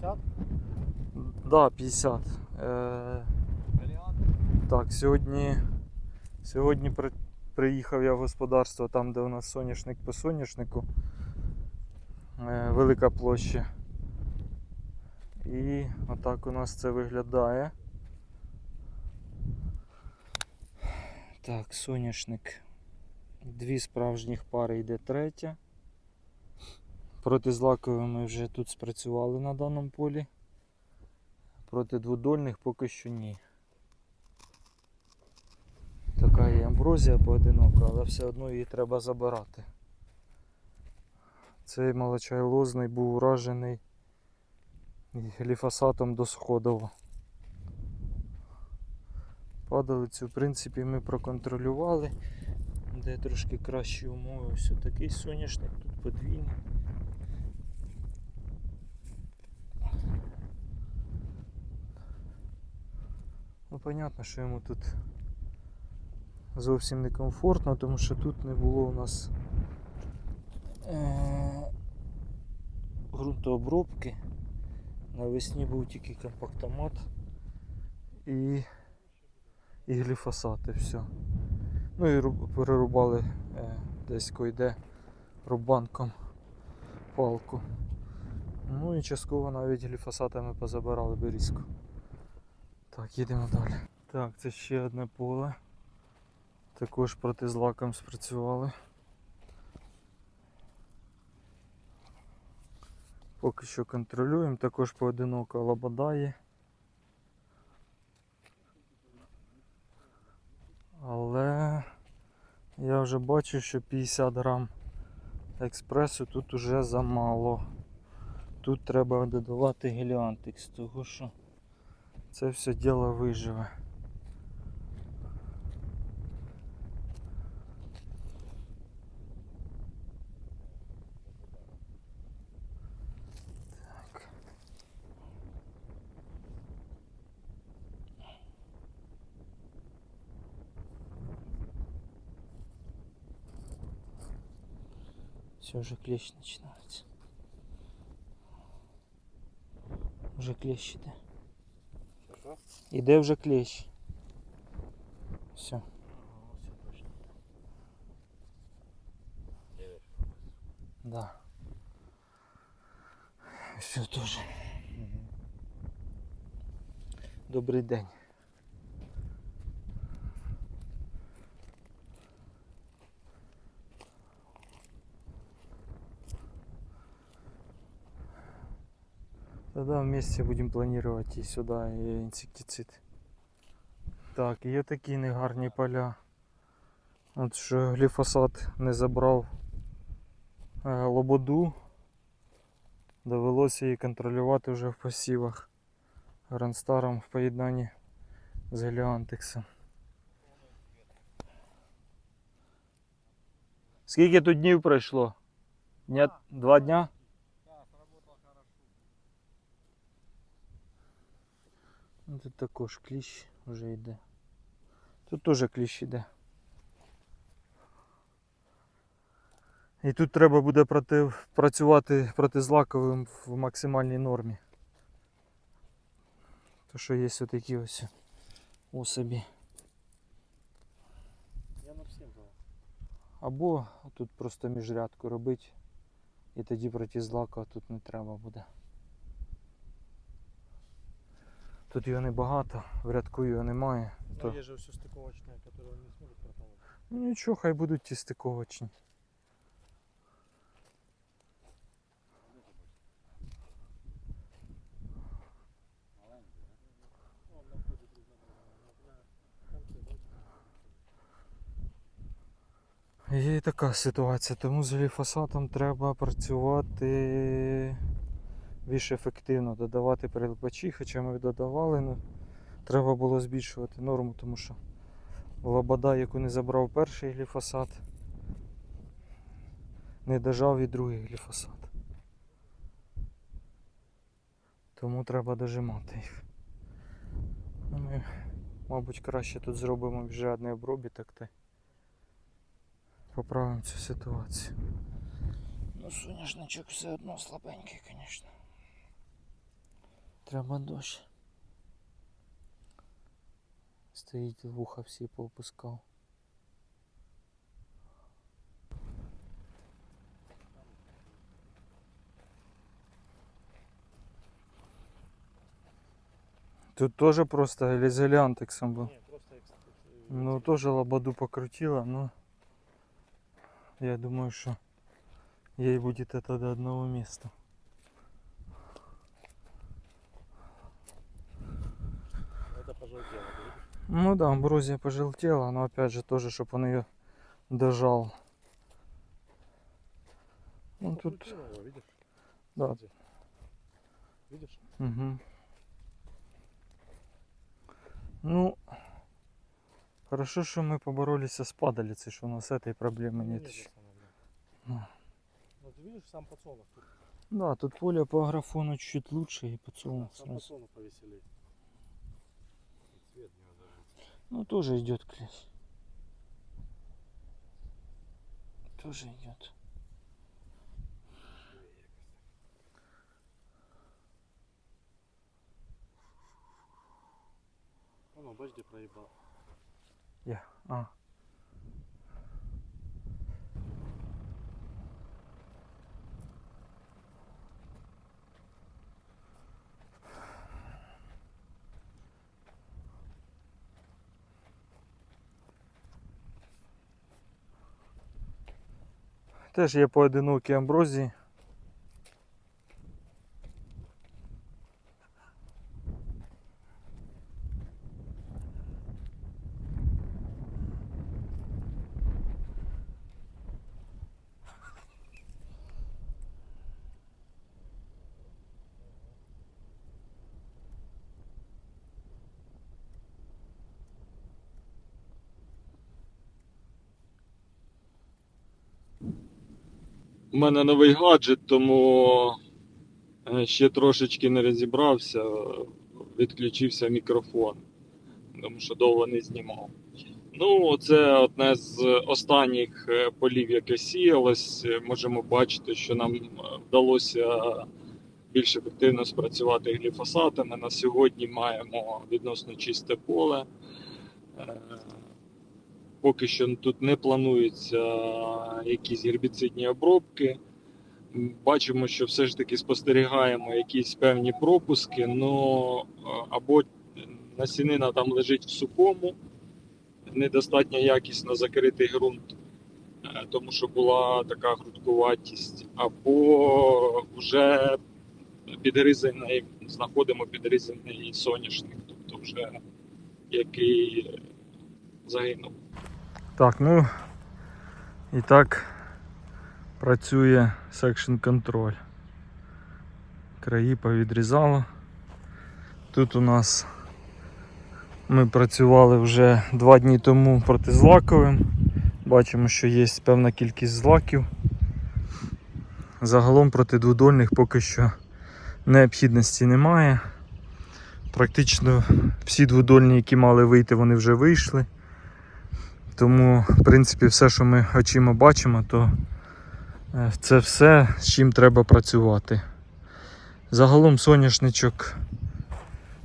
50? Да, 50. Е, так, сьогодні, сьогодні при, приїхав я в господарство, там, де у нас соняшник по соняшнику. Е, велика площа. І отак у нас це виглядає. Так, соняшник. Дві справжніх пари йде третя. Проти злакових ми вже тут спрацювали на даному полі. Проти дводольних поки що ні. Така є амброзія поодинока, але все одно її треба забирати. Цей молочай лозний був уражений гліфосатом до сходово. Падалицю, в принципі, ми проконтролювали, де трошки кращі умови. Ось такий соняшник, тут подвійний. Ну, понятно, що йому тут зовсім не комфортно, тому що тут не було у нас е- ґрунтообробки. Навесні був тільки компактомат і, і гліфосат, і все. Ну і перерубали е, десь койде рубанком палку. Ну і частково навіть гліфосатами позабирали берізку. Так, їдемо далі. Так, це ще одне поле. Також проти злаком спрацювали. Поки що контролюємо, також поодиноко лобода є. Але я вже бачу, що 50 грам експресу тут уже замало. Тут треба додавати геліантикс, того що це все діло виживе. Все, уже клещ начинается. Уже клещ іде. Іде вже клещ. Все. Да. Все тоже. Добрий день. Тогда вместе будем планировать и сюда и инсектицид. Так, є такі негарні поля. От що гліфосат не забрав е, лободу. Довелося її контролювати вже в посівах Гранстаром в поєднанні з Геліантексом. Скільки тут днів пройшло? Дня... Два дня? Ну, Тут також кліщ вже йде. Тут теж кліщ йде. І тут треба буде проти, працювати протизлаковим в максимальній нормі. То що є отакі ось особі. Я на всім брав. Або тут просто міжрядку робити. І тоді проти злака тут не треба буде. Тут його небагато, в рядку його немає. Ну, То- є же все стыковочное, которое он не сможет пропалывать. Ну нічого, хай будуть ті стиковочні. Є і така ситуація, тому з гліфосатом треба працювати більш ефективно, додавати перелипачі, хоча ми додавали, ну, треба було збільшувати норму, тому що лобода, яку не забрав перший гліфосат, не дожав і другий гліфосат. Тому треба дожимати їх. Ну, Ми, мабуть, краще тут зробимо міжрядний обробіток та поправимо цю ситуацію. Ну, соняшничок все одно слабенький, звісно. треба дощ. Стоїть вуха всі поопускав. Тут тоже просто или з елянтексом був. Ні, просто як Ну, тоже лободу покрутила, но я думаю, что ей будет это до одного места. Ну да, амброзия пожелтела, но опять же тоже, чтобы он ее дожал. Ну тут, Покрутила его, видишь? да. Видишь? угу. Ну, хорошо, что мы поборолись с падалицей, что у нас этой проблемы Ну, нет. нет, еще. да. Ну. Вот видишь, сам подсолнух тут. Да, тут поле по графону чуть лучше и подсолнух Сам сразу. подсолнух повеселее. Цвет у него даже. Ну, тоже идет клещ. Тоже идет. Ну, бачите, проебал. Я. А. Теж є поодинокі амброзії. У мене новий гаджет, тому е, ще трошечки не розібрався, відключився мікрофон, тому що довго не знімав. Ну, це одне з останніх е, полів, яке сіялось. Можемо бачити, що нам е, вдалося більш ефективно спрацювати гліфосатами. На сьогодні маємо відносно чисте поле. Е, Поки що тут не плануються якісь гербіцидні обробки. Бачимо, що все ж таки спостерігаємо якісь певні пропуски, но е, або насінина там лежить в сухому, недостатньо якісно закритий ґрунт, е, тому що була така грудкуватість, або вже підгризаний, знаходимо підгризаний соняшник, тобто вже який загинув. Так, ну і так працює Section Control. Краї повідрізало. Тут у нас ми працювали вже два дні тому проти злаковим. Бачимо, що є певна кількість злаків. Загалом проти дводольних поки що необхідності немає. Практично всі дводольні, які мали вийти, вони вже вийшли. Тому, в принципі, все, що ми очима бачимо, то е, це все, з чим треба працювати. Загалом соняшничок,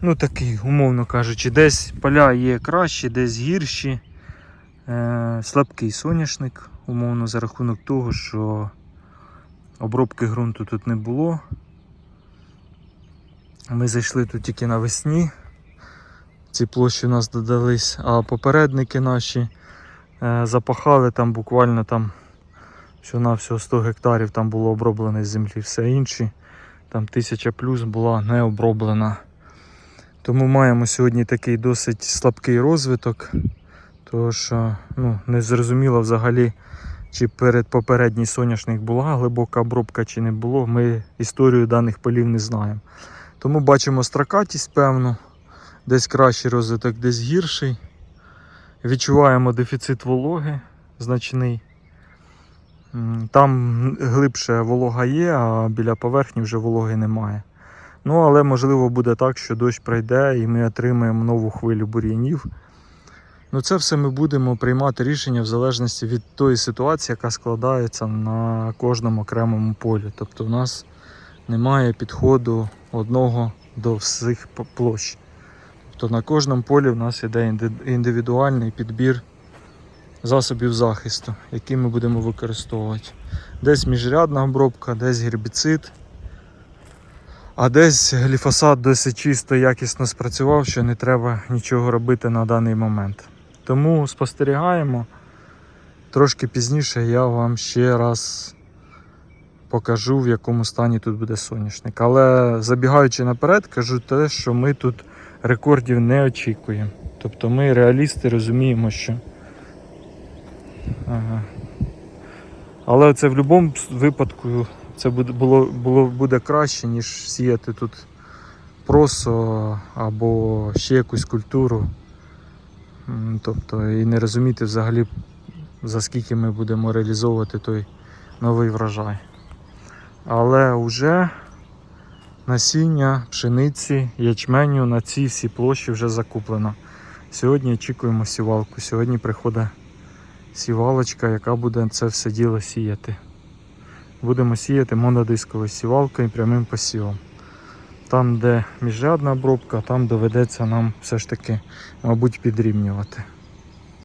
ну такий, умовно кажучи, десь поля є кращі, десь гірші. Е, слабкий соняшник, умовно, за рахунок того, що обробки ґрунту тут не було. Ми зайшли тут тільки навесні. Ці площі у нас додались, а попередники наші запахали там буквально там що на всього 100 гектарів там було оброблено з землі, все інші там тисяча плюс була не оброблена. Тому маємо сьогодні такий досить слабкий розвиток, тому що ну, не зрозуміло взагалі, чи перед попередній соняшник була глибока обробка, чи не було. Ми історію даних полів не знаємо. Тому бачимо строкатість певну, десь кращий розвиток, десь гірший. Відчуваємо дефіцит вологи значний. Там глибше волога є, а біля поверхні вже вологи немає. Ну, але можливо буде так, що дощ пройде і ми отримаємо нову хвилю бур'янів. Ну, це все ми будемо приймати рішення в залежності від тої ситуації, яка складається на кожному окремому полі. Тобто, у нас немає підходу одного до всіх площ. Тобто на кожному полі в нас іде індивідуальний підбір засобів захисту, які ми будемо використовувати. Десь міжрядна обробка, десь гербіцид, а десь гліфосат досить чисто, якісно спрацював, що не треба нічого робити на даний момент. Тому спостерігаємо. Трошки пізніше я вам ще раз покажу, в якому стані тут буде соняшник. Але забігаючи наперед, кажу те, що ми тут рекордів не очікуємо. Тобто ми реалісти розуміємо, що. Ага. Але це в будь-якому випадку це буде, було, було, буде краще, ніж сіяти тут просо або ще якусь культуру. Тобто і не розуміти взагалі, за скільки ми будемо реалізовувати той новий врожай. Але вже насіння пшениці, ячменю на цій всій площі вже закуплено. Сьогодні очікуємо сівалку. Сьогодні приходить сівалочка, яка буде це все діло сіяти. Будемо сіяти монодисковою сівалкою і прямим посівом. Там, де міжрядна обробка, там доведеться нам все ж таки, мабуть, підрівнювати.